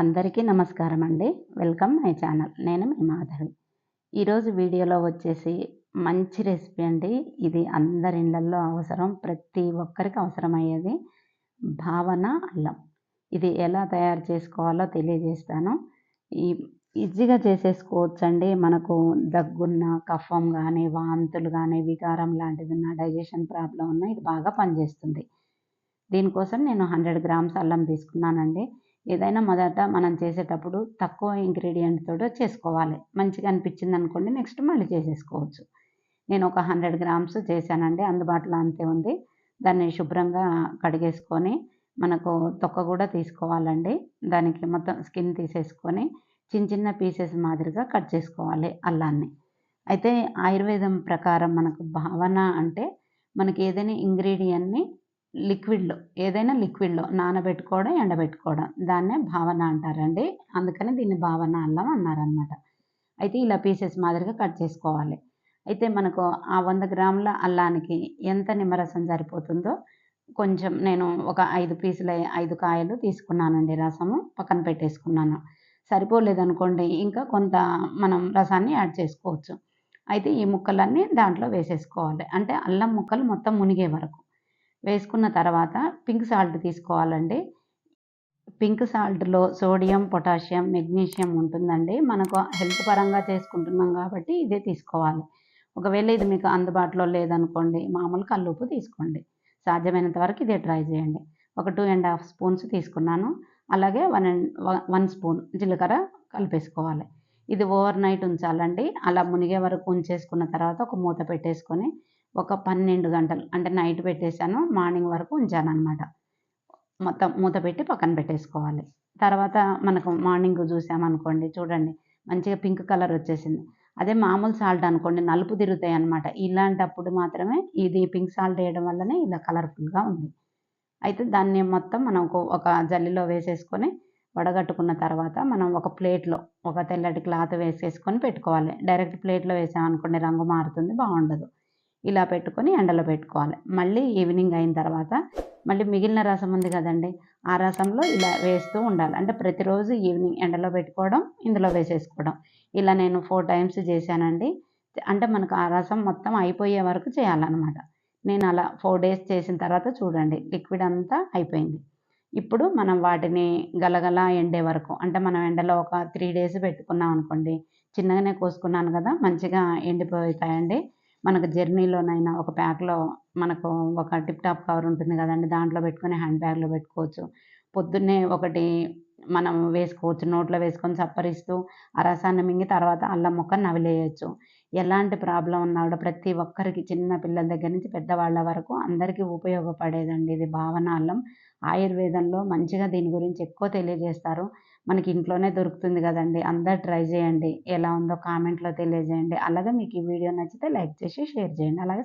అందరికీ నమస్కారం అండి. Welcome my channel. నేను మీ మాధవి. ఈరోజు వీడియోలో వచ్చేసి మంచి రెసిపీ అండి. ఇది అందరి ఇళ్ళల్లో అవసరం ప్రతి ఒక్కరికి అవసరమయ్యేది భావన అల్లం. ఇది ఎలా తయారు చేసుకోవాలో తెలియజేస్తాను. ఈ ఈజీగా చేసేసుకోవచ్చండి. మనకు దగ్గున్న కఫం కానీ వాంతులు కానీ వికారం లాంటిది ఉన్న డైజెషన్ ప్రాబ్లం ఉన్న ఇది బాగా పనిచేస్తుంది. దీనికోసం నేను హండ్రెడ్ గ్రామ్స్ అల్లం తీసుకున్నానండి. ఏదైనా మొదట మనం చేసేటప్పుడు తక్కువ ఇంగ్రీడియంట్ తోటి చేసుకోవాలి. మంచిగా అనిపించింది అనుకోండి నెక్స్ట్ మళ్ళీ చేసేసుకోవచ్చు. నేను ఒక హండ్రెడ్ గ్రామ్స్ చేశానండి అందుబాటులో అంతే ఉంది. దాన్ని శుభ్రంగా కడిగేసుకొని మనకు తొక్క కూడా తీసుకోవాలండి. దానికి మొత్తం స్కిన్ తీసేసుకొని చిన్న చిన్న పీసెస్ మాదిరిగా కట్ చేసుకోవాలి అల్లాన్ని. అయితే ఆయుర్వేదం ప్రకారం మనకు భావన అంటే మనకి ఏదైనా ఇంగ్రీడియంట్ని లిక్విడ్లో ఏదైనా లిక్విడ్లో నానబెట్టుకోవడం ఎండబెట్టుకోవడం. దాన్నే భావన అంటారండి. అందుకని దీన్ని భావన అల్లం అన్నారనమాట అయితే ఇలా పీసెస్ మాదిరిగా కట్ చేసుకోవాలి. అయితే మనకు ఆ వంద గ్రాముల అల్లానికి ఎంత నిమ్మరసం సరిపోతుందో కొంచెం నేను ఒక ఐదు పీసుల ఐదు కాయలు తీసుకున్నానండి రసము. పక్కన పెట్టేసుకున్నాను. సరిపోలేదనుకోండి ఇంకా కొంత మనం రసాన్ని యాడ్ చేసుకోవచ్చు. అయితే ఈ ముక్కలన్నీ దాంట్లో వేసేసుకోవాలి. అంటే అల్లం ముక్కలు మొత్తం మునిగే వరకు. వేసుకున్న తర్వాత పింక్ సాల్ట్ తీసుకోవాలండి. పింక్ సాల్ట్లో సోడియం పొటాషియం మెగ్నీషియం ఉంటుందండి. మనకు హెల్త్ పరంగా చేసుకుంటున్నాం కాబట్టి ఇదే తీసుకోవాలి. ఒకవేళ ఇది మీకు అందుబాటులో లేదనుకోండి మామూలు కల్లుపు తీసుకోండి. సాధ్యమైనంత వరకు ఇదే ట్రై చేయండి. ఒక టూ అండ్ హాఫ్ స్పూన్స్ తీసుకున్నాను. అలాగే వన్ అండ్ వన్ స్పూన్ జీలకర్ర కలిపేసుకోవాలి. ఇది ఓవర్ నైట్ ఉంచాలండి. అలా మునిగే వరకు ఉంచేసుకున్న తర్వాత ఒక మూత పెట్టేసుకొని ఒక పన్నెండు గంటలు అంటే నైట్ పెట్టేశాను మార్నింగ్ వరకు ఉంచాను అనమాట మొత్తం మూత పెట్టి పక్కన పెట్టేసుకోవాలి. తర్వాత మనకు మార్నింగ్ చూసామనుకోండి చూడండి మంచిగా పింక్ కలర్ వచ్చేసింది. అదే మామూలు సాల్ట్ అనుకోండి నలుపు తిరుగుతాయి అనమాట ఇలాంటప్పుడు మాత్రమే ఇది పింక్ సాల్ట్ వేయడం వల్లనే ఇలా కలర్ఫుల్గా ఉంది. అయితే దాన్ని మొత్తం మనం ఒక జల్లిలో వేసేసుకొని వడగట్టుకున్న తర్వాత మనం ఒక ప్లేట్లో ఒక తెల్లటి క్లాత్ వేసేసుకొని పెట్టుకోవాలి. డైరెక్ట్ ప్లేట్లో వేసామనుకోండి రంగు మారుతుంది బాగుండదు. ఇలా పెట్టుకొని ఎండలో పెట్టుకోవాలి. మళ్ళీ ఈవినింగ్ అయిన తర్వాత మళ్ళీ మిగిలిన రసం ఉంది కదండి ఆ రసంలో ఇలా వేస్తూ ఉండాలి. అంటే ప్రతిరోజు ఈవినింగ్ ఎండలో పెట్టుకోవడం ఇందులో వేసేసుకోవడం. ఇలా నేను ఫోర్ టైమ్స్ చేశానండి. అంటే మనకు ఆ రసం మొత్తం అయిపోయే వరకు చేయాలన్నమాట. నేను అలా ఫోర్ డేస్ చేసిన తర్వాత చూడండి లిక్విడ్ అంతా అయిపోయింది. ఇప్పుడు మనం వాటిని గలగల ఎండే వరకు అంటే మనం ఎండలో ఒక త్రీ డేస్ పెట్టుకున్నాం అనుకోండి చిన్నగానే కోసుకున్నాను కదా మంచిగా ఎండిపోతాయండి. మనకు జర్నీలోనైనా ఒక ప్యాక్లో మనకు ఒక టిప్ టాప్ కవర్ ఉంటుంది కదండి దాంట్లో పెట్టుకొని హ్యాండ్ బ్యాగ్లో పెట్టుకోవచ్చు. పొద్దున్నే ఒకటి మనం వేసుకోవచ్చు నోట్లో వేసుకొని చప్పరిస్తూ ఆ రసాన్ని మింగి తర్వాత అల్లం ముక్క నవిలేయచ్చు. ఎలాంటి ప్రాబ్లం ఉన్నా కూడా ప్రతి ఒక్కరికి చిన్న పిల్లల దగ్గర నుంచి పెద్దవాళ్ళ వరకు అందరికీ ఉపయోగపడేదండి ఇది భావన అల్లం. ఆయుర్వేదంలో మంచిగా దీని గురించి ఎక్కువ తెలియజేస్తారు. మనకి ఇంట్లోనే దొరుకుతుంది కదండి. అందరు ట్రై చేయండి. ఎలా ఉందో కామెంట్లో తెలియజేయండి. అలాగే మీకు ఈ వీడియో నచ్చితే లైక్ చేసి షేర్ చేయండి. అలాగే